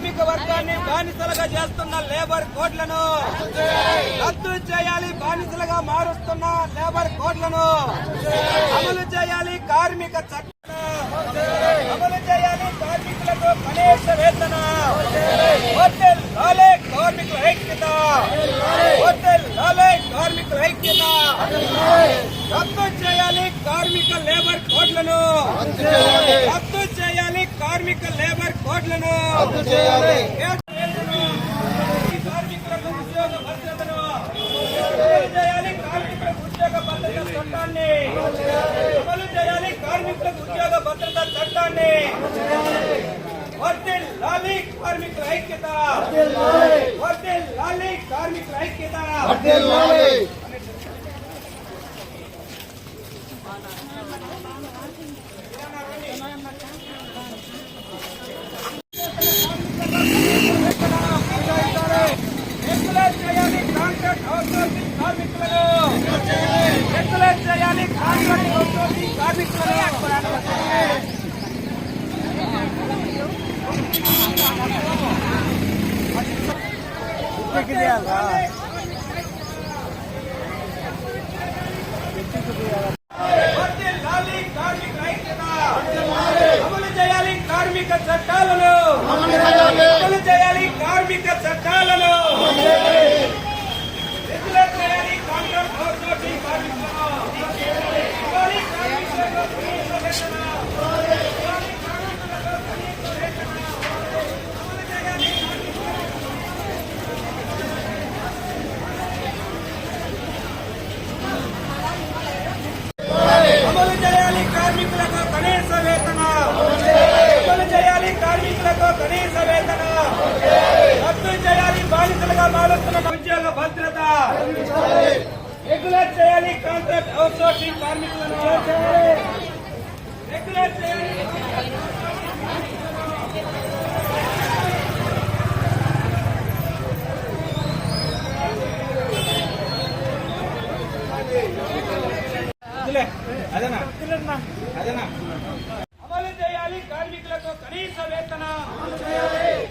కార్మిక వర్గాన్ని బానిసలుగా చేస్తున్న లేబర్ కోడ్లను రద్దు చేయాలి బానిసలుగా మారుస్తున్న లేబర్ కోడ్లను అమలు చేయాలి కార్మిక చట్టాలను అమలు చేయాలి కార్మికులకు కనీస వేతన. హోటల్ లాలే కార్మికుల ఐక్యత. హోటల్ లాలే కార్మికుల ఐక్యత. రద్దు చేయాలి కార్మిక లేబర్ కోడ్లను. రద్దు కార్మిక లేబర్ కోడ్లను కార్మికులకు ఉద్యోగ భద్రతను అమలు చేయాలి. కార్మికులకు ఉద్యోగ భద్రత చట్టాన్ని అమలు చేయాలి. కార్మికులకు ఉద్యోగ భద్రత చట్టాన్ని వర్దిల్ లాలి కార్మికుల ఐక్యత. వర్దిల్ లాలి. కార్మికుల ఐక్యత చేయాలి కాంట్రాక్ట్ అవుట్సోర్సింగ్ కార్మికులను రెగ్యులర్ చేయాలి కాంట్రాక్ట్ అవుట్సోర్సింగ్ కార్మికులను వర్ధిల్లాలి కార్మిక ఐక్యత. అమలు చేయాలి కార్మిక చట్టాలను అమలు చేయాలి కార్మిక చట్టాలను రెగ్యులర్ చేయాలి కాంట్రాక్ట్ అవుట్సోర్సింగ్ కార్మికులను ఇవ్వాలి కార్మికులకు కనీస వేతన. ఇవ్వాలి కార్మికులకు కనీస వేతన. అమలు చేయాలి అమలు చేయాలి కార్మికులకు కనీస వేతన అమలు చేయాలి కార్మికులకు కనీస వేతన రద్దు చేయాలి బాధితులుగా మారుతున్న ఉద్యోగ భద్రత రెగ్యులర్ చేయాలి కాంట్రాక్ట్ అవుట్సోర్సింగ్ కార్మికులను రెగ్యులర్ చేయాలి. అమలు చేయాలి కార్మికులకు కనీస వేతన.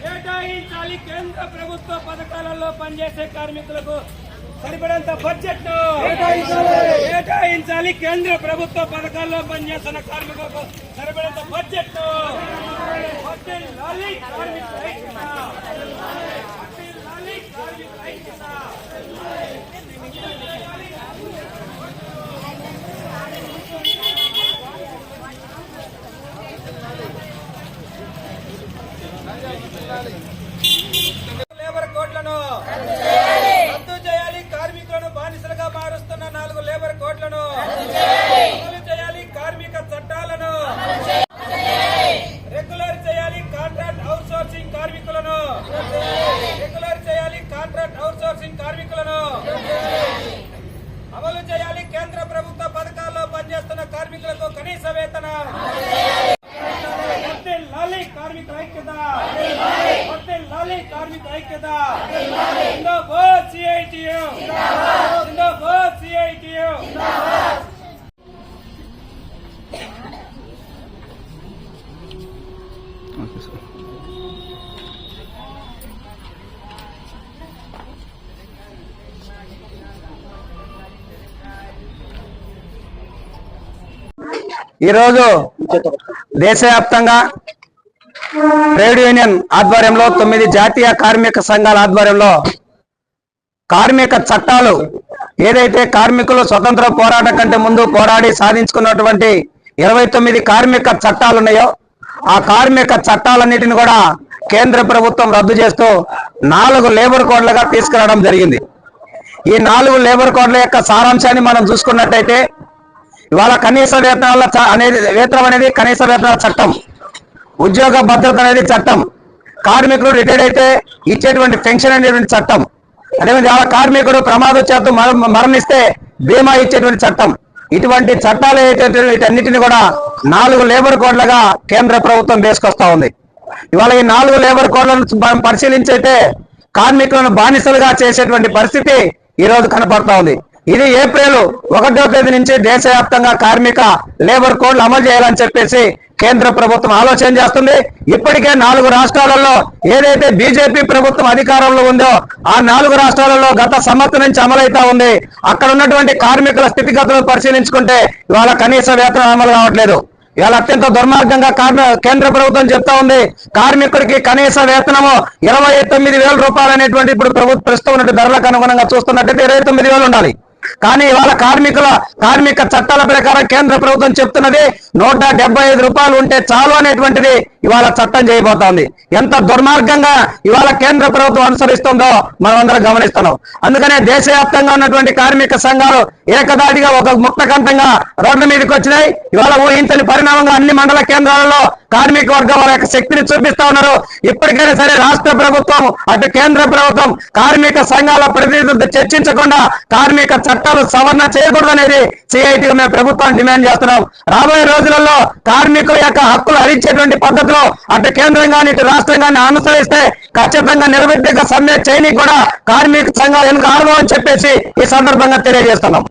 కేటాయించాలి కేంద్ర ప్రభుత్వ పథకాలలో పనిచేసే కార్మికులకు సరిపడంత బడ్జెట్ కేటాయించాలి. కేంద్ర ప్రభుత్వ పథకాల్లో పనిచేస్తున్న కార్మికులకు సరిపడంత బడ్జెట్ కార్మికుల ఐక్యత. వర్ధిల్లాలి కార్మికుల ఐక్యత. లేబర్ కోడ్లను రద్దు చేయాలి కార్మికులను బానిసలుగా మారుస్తున్న నాలుగు లేబర్ కోడ్లను అమలు చేయాలి కార్మిక చట్టాలను రెగ్యులర్ చేయాలి కాంట్రాక్ట్ అవుట్సోర్సింగ్ కార్మికులను రెగ్యులర్ చేయాలి కాంట్రాక్ట్ అవుట్సోర్సింగ్ కార్మికులను అమలు చేయాలి కేంద్ర ప్రభుత్వ పథకాల్లో పనిచేస్తున్న కార్మికులకు కనీస వేతన లాలి కార్మిక ఐక్యత! లాలి కార్మిక ఐక్యత! జిందాబాద్ సిఐటియు! జిందాబాద్ సిఐటియు! Okay sir. ఈరోజు దేశవ్యాప్తంగా ట్రేడ్ యూనియన్ ఆధ్వర్యంలో తొమ్మిది జాతీయ కార్మిక సంఘాల ఆధ్వర్యంలో కార్మిక చట్టాలు ఏదైతే కార్మికులు స్వతంత్ర పోరాటం కంటే ముందు పోరాడి సాధించుకున్నటువంటి ఇరవై తొమ్మిది కార్మిక చట్టాలు ఉన్నాయో ఆ కార్మిక చట్టాలన్నిటిని కూడా కేంద్ర ప్రభుత్వం రద్దు చేస్తూ నాలుగు లేబర్ కోడ్లుగా తీసుకురావడం జరిగింది. ఈ నాలుగు లేబర్ కోడ్ల యొక్క సారాంశాన్ని మనం చూసుకున్నట్టయితే ఇవాళ కనీస వేతనాల చ- అనేది వేతనం అనేది కనీస వేతనాల చట్టం. ఉద్యోగ భద్రత అనేది చట్టం. కార్మికుడు రిటైర్డ్ అయితే ఇచ్చేటువంటి పెన్షన్ అనేటువంటి చట్టం. అదేవిధంగా ఇవాళ కార్మికుడు ప్రమాద చేత మరణిస్తే బీమా ఇచ్చేటువంటి చట్టం. ఇటువంటి చట్టాలు వీటన్నిటిని కూడా నాలుగు లేబర్ కోడ్లుగా కేంద్ర ప్రభుత్వం వేసుకొస్తా ఉంది. ఇవాళ ఈ నాలుగు లేబర్ కోడ్లను మనం పరిశీలించైతే కార్మికులను బానిసలుగా చేసేటువంటి పరిస్థితి ఈ రోజు కనపడతా ఉంది. ఇది ఏప్రిల్ ఒకటో తేదీ నుంచి దేశవ్యాప్తంగా కార్మిక లేబర్ కోడ్లు అమలు చేయాలని చెప్పేసి కేంద్ర ప్రభుత్వం ఆలోచన చేస్తుంది. ఇప్పటికే నాలుగు రాష్ట్రాలలో ఏదైతే బీజేపీ ప్రభుత్వం అధికారంలో ఉందో ఆ నాలుగు రాష్ట్రాలలో గత సంవత్సరం నుంచి అమలైతా ఉంది. అక్కడ ఉన్నటువంటి కార్మికుల స్థితిగతులను పరిశీలించుకుంటే ఇవాళ కనీస వేతనం అమలు కావట్లేదు. ఇవాళ అత్యంత దుర్మార్గంగా కేంద్ర ప్రభుత్వం చెప్తా ఉంది. కార్మికుడికి కనీస వేతనము ఇరవై తొమ్మిది వేల రూపాయలు అనేటువంటి ఇప్పుడు ప్రభుత్వం ప్రస్తుతం ధరలకు అనుగుణంగా చూస్తున్నట్టయితే ఇరవై తొమ్మిది వేలు ఉండాలి. కానీ ఇవాళ కార్మికుల కార్మిక చట్టాల ప్రకారం కేంద్ర ప్రభుత్వం చెప్తున్నది నూట ఐదు రూపాయలు ఉంటే చాలు అనేటువంటిది ఇవాళ చట్టం చేయబోతోంది. ఎంత దుర్మార్గంగా ఇవాళ కేంద్ర ప్రభుత్వం అనుసరిస్తుందో మనం అందరం గమనిస్తున్నాం. అందుకనే దేశవ్యాప్తంగా ఉన్నటువంటి కార్మిక సంఘాలు ఏకదాటిగా ఒక ముక్తకంఠంగా రోడ్ల మీదకి వచ్చినాయి. ఇవాళ ఊహించని పరిణామంగా అన్ని మండల కేంద్రాలలో కార్మిక వర్గం వారి యొక్క శక్తిని చూపిస్తా ఉన్నారు. ఇప్పటికైనా సరే రాష్ట్ర ప్రభుత్వం అటు కేంద్ర ప్రభుత్వం కార్మిక సంఘాల ప్రతినిధులతో చర్చించకుండా కార్మిక చట్టాలు సవరణ చేయకూడదు అనేది సిఐటిగా మేము ప్రభుత్వాన్ని డిమాండ్ చేస్తున్నాం. రాబోయే రోజులలో కార్మికుల యొక్క హక్కులు హరించేటువంటి పద్ధతిలో అటు కేంద్రం కానీ ఇటు రాష్ట్రం కానీ అనుసరిస్తే ఖచ్చితంగా నిరవధిక సమ్మె చేయని కూడా కార్మిక సంఘాలు వెనుక అని చెప్పేసి ఈ సందర్భంగా తెలియజేస్తున్నాం.